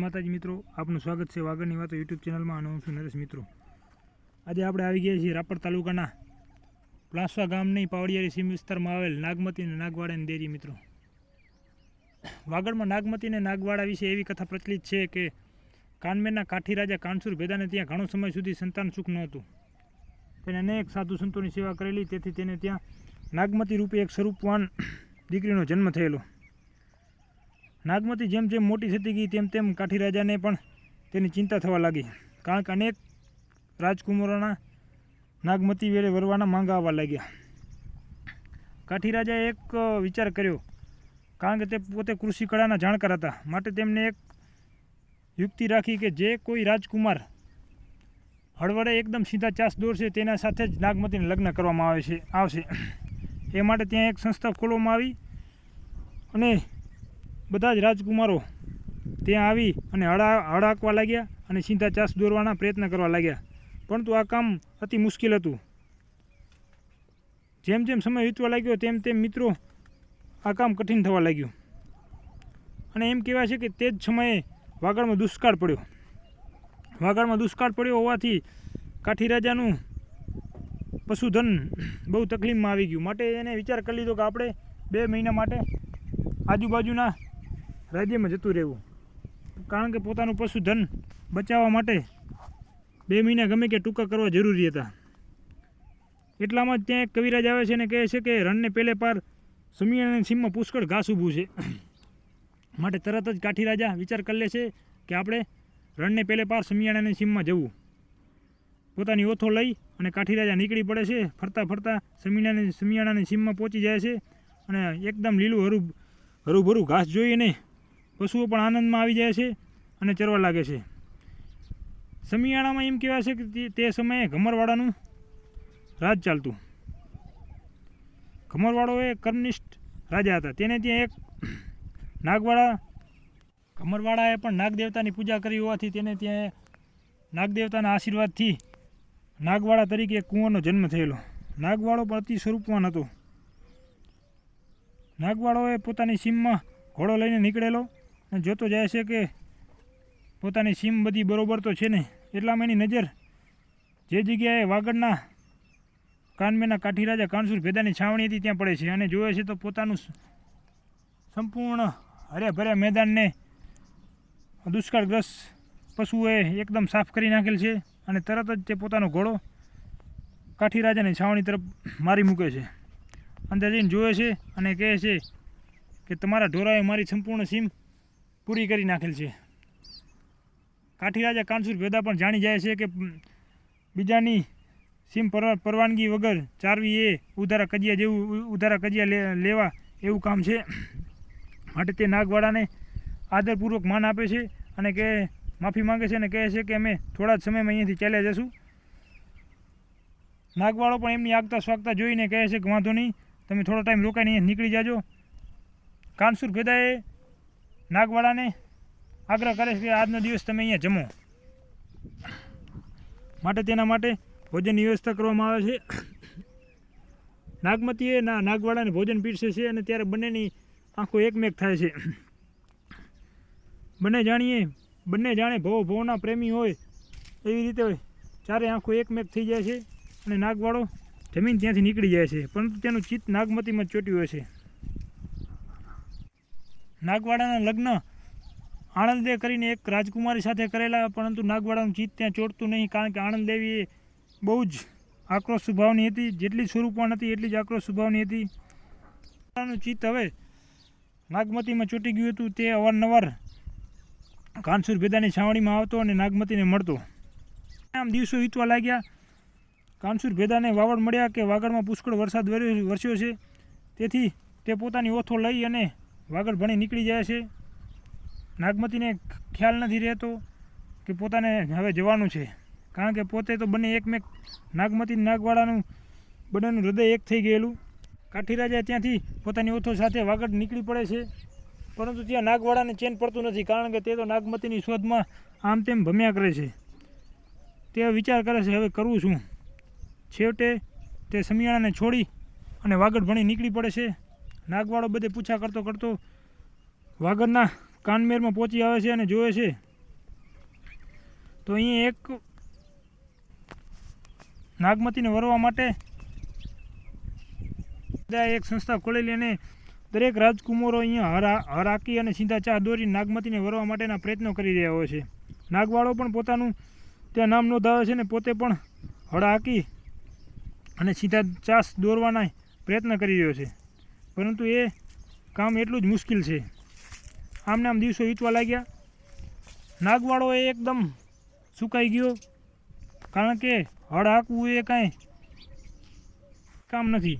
માતાજી મિત્રો, આપનું સ્વાગત છે વાગડની વાતો યુટ્યુબ ચેનલમાં અને હું છું નરેશ મિત્રો. આજે આપણે આવી ગયા છીએ રાપર તાલુકાના પ્લાસવા ગામની પાવડિયારી સીમ વિસ્તારમાં આવેલ નાગમતી અને નાગવાડાની દેરી મિત્રો. વાગડમાં નાગમતી અને નાગવાડા વિશે એવી કથા પ્રચલિત છે કે કાનમેરના કાઠી રાજા કાનસુર ભેદાને ત્યાં ઘણો સમય સુધી સંતાન સુખ નહોતું તેને અનેક સાધુ સંતોની સેવા કરેલી, તેથી તેને ત્યાં નાગમતી રૂપે એક સ્વરૂપવાન દીકરીનો જન્મ થયેલો. નાગમતી જેમ જેમ મોટી થતી ગઈ તેમ તેમ કાઠી રાજાને પણ તેની ચિંતા થવા લાગી. કારણ કે અનેક રાજકુમારોના નાગમતી વેળે વરવાના માંગા આવવા લાગ્યા. કાઠી રાજાએ એક વિચાર કર્યો. કારણ કે તે પોતે કૃષિ કળાના જાણકાર હતા. માટે તેમને એક યુક્તિ રાખી કે જે કોઈ રાજકુમાર હળવળે એકદમ સીધા ચાસ દોરશે તેના સાથે જ નાગમતીને લગ્ન કરવામાં આવે છે, આવશે. એ માટે ત્યાં એક સંસ્થા ખોલવામાં આવી અને બધા જ રાજકુમારો ત્યાં આવી અને હળા, હળાકવા લાગ્યા અને સીધા ચાસ દોરવાના પ્રયત્ન કરવા લાગ્યા. પરંતુ આ કામ અતિ મુશ્કેલ હતું. જેમ જેમ સમય વીતવા લાગ્યો, તેમ તેમ મિત્રો આ કામ કઠિન થવા લાગ્યું. અને એમ કહેવાય છે કે તે જ સમયે વાગડમાં દુષ્કાળ પડ્યો. વાગડમાં દુષ્કાળ પડ્યો હોવાથી કાઠી રાજાનું પશુધન બહુ તકલીફમાં આવી ગયું. માટે એને વિચાર કરી લીધો કે આપણે બે મહિના માટે આજુબાજુના રાજ્યમાં જતું રહેવું. કારણ કે પોતાનું પશુધન બચાવવા માટે બે મહિના ગમે કે ટૂંકા કરવા જરૂરી હતા. એટલામાં જ ત્યાં એક કવિરાજ આવે છે અને કહે છે કે રણને પેલે પાર સમિયાની સીમમાં પુષ્કળ ઘાસ ઊભું છે. માટે તરત જ કાઠી રાજા વિચાર કરી લે છે કે આપણે રણને પેલે પાર સમિયાણાની સીમમાં જવું. પોતાની ઓથો લઈ અને કાઠી રાજા નીકળી પડે છે. ફરતા ફરતા સમિયાણાની સમિયાણાની સીમમાં પહોંચી જાય છે અને એકદમ લીલું હરું હરુભરું ઘાસ જોઈને પશુઓ પણ આનંદમાં આવી જાય છે અને ચરવા લાગે છે. સમિયાણામાં એમ કહેવાય છે કે તે- સમયે ઘમરવાડાનું રાજ ચાલતું. ઘમરવાળો એ કર્મનિષ્ઠ રાજા હતા. તેને ત્યાં એક નાગવાડા ઘમરવાળાએ પણ નાગદેવતાની પૂજા કરી હોવાથી તેને ત્યાં નાગદેવતાના આશીર્વાદથી નાગવાડા તરીકે એક કુંવરનો જન્મ થયેલો. નાગવાળો પણ અતિ સ્વરૂપવાન હતો. નાગવાળોએ પોતાની સીમમાં ઘોડો લઈને નીકળેલો. જોતો જાય છે કે પોતાની સીમ બધી બરોબર તો છે ને એટલામાં એની નજર જે જગ્યાએ વાગડના કાનમેના કાઠી રાજા કાનસુર ભેદાની છાવણી હતી ત્યાં પડે છે. અને જોવે છે તો પોતાનું સંપૂર્ણ હર્યાભર્યા મેદાનને દુષ્કાળગ્રસ્ત પશુઓએ એકદમ સાફ કરી નાખેલ છે અને તરત જ તે પોતાનો ઘોડો કાઠી રાજાની છાવણી તરફ મારી મૂકે છે. અંદર જઈને જોવે છે અને કહે છે કે તમારા ઢોરાએ મારી સંપૂર્ણ સીમ પૂરી કરી નાખેલ છે. કાઠી રાજા કાનસુર ભેદા પણ જાણી જાય છે કે બીજાની સીમ પર પરવાનગી વગર ચારવી એ ઉધારા કજિયા જેવું ઉધારા કજિયા લેવા એવું કામ છે. માટે તે નાગવાડાને આદરપૂર્વક માન આપે છે અને કે માફી માંગે છે અને કહે છે કે અમે થોડા જ સમયમાં અહીંયાથી ચાલ્યા જશું. નાગવાળો પણ એમની આગતા સ્વાગતા જોઈને કહે છે કે વાંધો નહીં, તમે થોડો ટાઈમ રોકાઈને અહીંયા નીકળી જાજો. કાનસુર ભેદાએ નાગવાડાને આગ્રહ કરે છે કે આજનો દિવસ તમે અહીંયા જમો. માટે તેના માટે ભોજનની વ્યવસ્થા કરવામાં આવે છે. નાગમતીએ ના, નાગવાડાને ભોજન પીરસે છે અને ત્યારે બંનેની આંખો એકમેક થાય છે. બંને જાણીએ, બંને જાણે ભવો ભવના પ્રેમી હોય એવી રીતે ચારે આંખો એકમેક થઈ જાય છે અને નાગવાડો જમીન ત્યાંથી નીકળી જાય છે. પરંતુ તેનું ચિત્ત નાગમતીમાં ચોટ્યું હોય છે. નાગવાડાના લગ્ન આણંદે કરીને એક રાજકુમારી સાથે કરેલા, પરંતુ નાગવાડાનું ચિત્ત ત્યાં ચોટતું નહીં, કારણ કે આણંદ દેવી એ બહુ જ આક્રોશ સ્વભાવની હતી. જેટલી સ્વરૂપણ હતી, એટલી જ આક્રોશ સ્વભાવની હતી. ચિત્ત હવે નાગમતીમાં ચોંટી ગયું હતું. તે અવારનવાર કાનસુર ભેદાની છાવણીમાં આવતો અને નાગમતીને મળતો. આમ દિવસો વીતવા લાગ્યા. કાનસુર ભેદાને વાવડ મળ્યા કે વાગડમાં પુષ્કળ વરસાદ વર્યો- વરસ્યો છે. તેથી તે પોતાની ઓથો લઈ અને વાગડ ભણી નીકળી જાય છે. નાગમતીને ખ્યાલ નથી રહેતો કે પોતાને હવે જવાનું છે. કારણ કે પોતે તો બંને એકમેક નાગમતી નાગવાળાનું બંનેનું હૃદય એક થઈ ગયેલું. કાઠી રાજા ત્યાંથી પોતાની ઓથો સાથે વાગડ નીકળી પડે છે. પરંતુ ત્યાં નાગવાડાને ચેન પડતું નથી, કારણ કે તે તો નાગમતીની શોધમાં આમ તેમ ભમ્યા કરે છે. તે વિચાર કરે છે, હવે કરવું શું? છેવટે તે સમિયાણાને છોડી અને વાગડ ભણી નીકળી પડે છે. નાગવાડો બધે પૂછા કરતો કરતો વાગડના કાનમેરમાં પહોંચી આવે છે અને જોવે છે. તો અહીં એક નાગમતીને વરવા માટે એક સંસ્થા ખોલેલી અને દરેક રાજકુમારો અહીંયા હરા, હરાકી અને સીધા ચા દોરી નાગમતીને વરવા માટેના પ્રયત્નો કરી રહ્યા હોય છે. નાગવાળો પણ પોતાનું ત્યાં નામ નોંધાવે છે ને પોતે પણ હળ હાકી અને સીધા ચાસ દોરવાના પ્રયત્ન કરી રહ્યો છે. પરંતુ એ કામ એટલું જ મુશ્કેલ છે. આમને આમ દિવસો વીતવા લાગ્યા. નાગવાળો એ એકદમ સુકાઈ ગયો, કારણ કે હળ હાંકવું એ કાંઈ કામ નથી.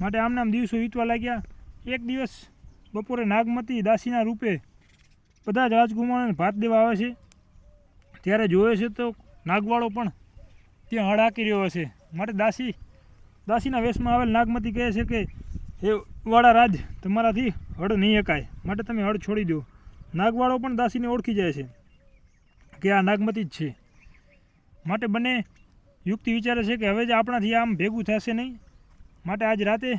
માટે આમને આમ દિવસો વીતવા લાગ્યા. એક દિવસ બપોરે નાગમતી દાસીના રૂપે બધા જ રાજકુમારોને ભાત દેવા આવે છે. ત્યારે જોવે છે તો નાગવાળો પણ ત્યાં હળ હાંકી રહ્યો હશે. માટે દાસી, દાસીના વેશમાં આવેલ નાગમતી કહે છે કે, હે વાળા રાજ, તમારાથી હળ નહીં હકાય. માટે તમે હળ છોડી દો. નાગવાળો પણ દાસીને ઓળખી જાય છે કે આ નાગમતી જ છે. માટે બંને યુક્તિ વિચારે છે કે હવે જ આપણાથી આમ ભેગું થશે નહીં. માટે આજ રાતે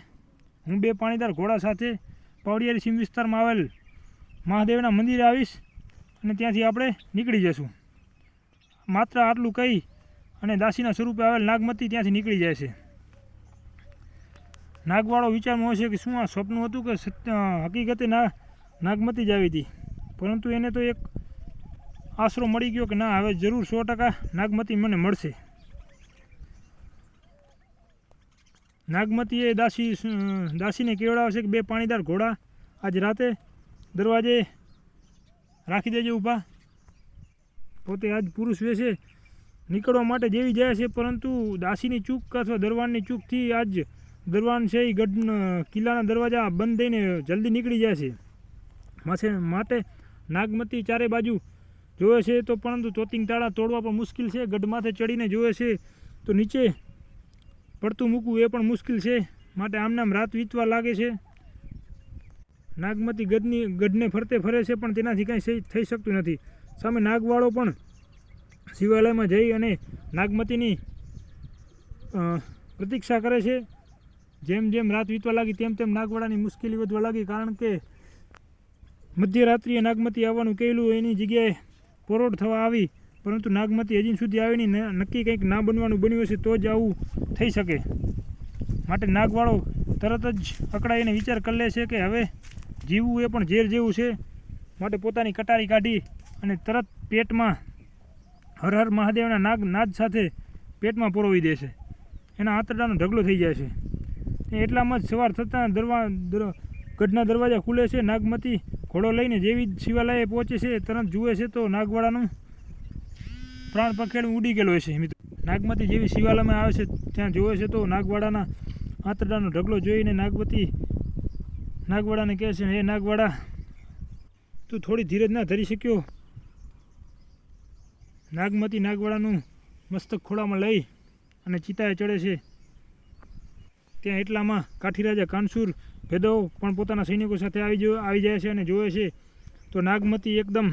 હું બે પાણીદાર ઘોડા સાથે પાવડિયારી સીમ વિસ્તારમાં આવેલ મહાદેવના મંદિરે આવીશ અને ત્યાંથી આપણે નીકળી જશું. માત્ર આટલું કહી અને દાસીના સ્વરૂપે આવેલ નાગમતી ત્યાંથી નીકળી જાય છે. નાગવાળો વિચારમાં હોય છે કે શું આ સ્વપ્ન હતું કે હકીકતે ના, નાગમતી જ આવી હતી. પરંતુ એને તો એક આશરો મળી ગયો કે ના, હવે જરૂર સો ટકા નાગમતી મને મળશે. નાગમતીએ દાસી, દાસીને કેવડાવશે કે બે પાણીદાર ઘોડા આજ રાતે દરવાજે રાખી દેજે ઊભા. પોતે આજ પુરુષ વેશે નીકળવા માટે જેવી જાય છે, પરંતુ દાસીની ચૂક અથવા દરવાનની ચૂકથી આજ દરવાન છે એ કિલ્લાના દરવાજા બંધ થઈને જલ્દી નીકળી જાય છે. માથે માટે નાગમતી ચારે બાજુ જોવે છે તો પરંતુ ચોતિંગ તાળા તોડવા પણ મુશ્કેલ છે. ગઢ માથે ચડીને જોવે છે તો નીચે પડતું મૂકવું એ પણ મુશ્કેલ છે. માટે આમનામ આમ રાત વીતવા લાગે છે. નાગમતી ગઢની, ગઢને ફરતે ફરે છે પણ તેનાથી કાંઈ થઈ શકતું નથી. સામે નાગવાળો પણ શિવાલયમાં જઈ અને નાગમતીની પ્રતીક્ષા કરે છે. જેમ જેમ રાત વીતવા લાગી, તેમ તેમ નાગવાડાની મુશ્કેલી વધવા લાગી, કારણ કે મધ્યરાત્રિએ નાગમતી આવવાનું કહેલું, એની જગ્યાએ પરોઢ થવા આવી, પરંતુ નાગમતી હજી સુધી આવી નહીં નક્કી કંઈક ના બનવાનું બન્યું હશે તો જ આવું થઈ શકે. માટે નાગવાળો તરત જ અકળાઈને વિચાર કરી લે છે કે હવે જીવવું એ પણ ઝેર જેવું છે. માટે પોતાની કટારી કાઢી અને તરત પેટમાં હર હર મહાદેવના નાગ નાદ સાથે પેટમાં પરોવી દે છે. એના આંતરડાનો ઢગલો થઈ જાય છે. એટલામાં જ સવાર થતાં દરવા દર- ગઢના દરવાજા ખુલે છે. નાગમતી ઘોડો લઈને જેવી જ શિવાલયે પહોંચે છે. તરત જુએ છે તો નાગવાડાનું પ્રાણ પખેડું ઉડી ગયેલો છે, મિત્રો. નાગમતી જેવી શિવાલયમાં આવે છે, ત્યાં જોવે છે તો નાગવાડાના આંતરડાનો ઢગલો જોઈને નાગમતી નાગવાડાને કહે છે, હે નાગવાડા, તું થોડી ધીરજ ના ધરી શક્યો. નાગમતી નાગવાડાનું મસ્તક ખોળામાં લઈ અને ચિતાએ ચડે છે. ત્યાં એટલામાં કાઠી રાજા કાનસુર ભેદવ પણ પોતાના સૈનિકો સાથે આવી જો આવી જાય છે અને જોવે છે. તો નાગમતી એકદમ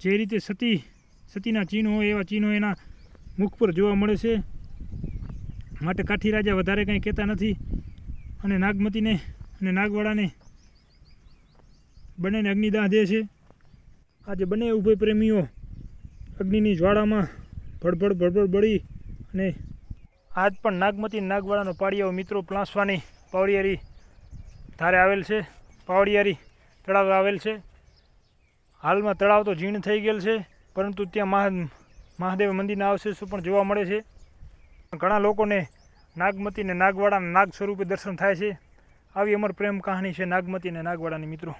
જે રીતે સતી સતીના ચિહ્નો હોય એવા ચિહ્નો એના મુખ પર જોવા મળે છે. માટે કાઠી રાજા વધારે કંઈ કહેતા નથી. અને નાગમતીને અને નાગવાડાને બંનેને અગ્નિદાહ દે છે. આજે બંને ઉભય પ્રેમીઓ અગ્નિની જ્વાળામાં ભડભડ ભડભડ બળી અને આજ પણ નાગમતી નાગવાડાનો પાળિયાઓ મિત્રો પ્લાસવાની પાવડિયારી ધારે આવેલ છે. પાવડિયારી તળાવ આવેલ છે. હાલમાં તળાવ તો જીર્ણ થઈ ગયેલ છે, પરંતુ ત્યાં મહા, મહાદેવ મંદિરના અવશેષો પણ જોવા મળે છે. ઘણા લોકોને નાગમતી અને નાગવાડાના નાગ સ્વરૂપે દર્શન થાય છે. આવી અમર પ્રેમ કહાની છે નાગમતી અને નાગવાડાની મિત્રો.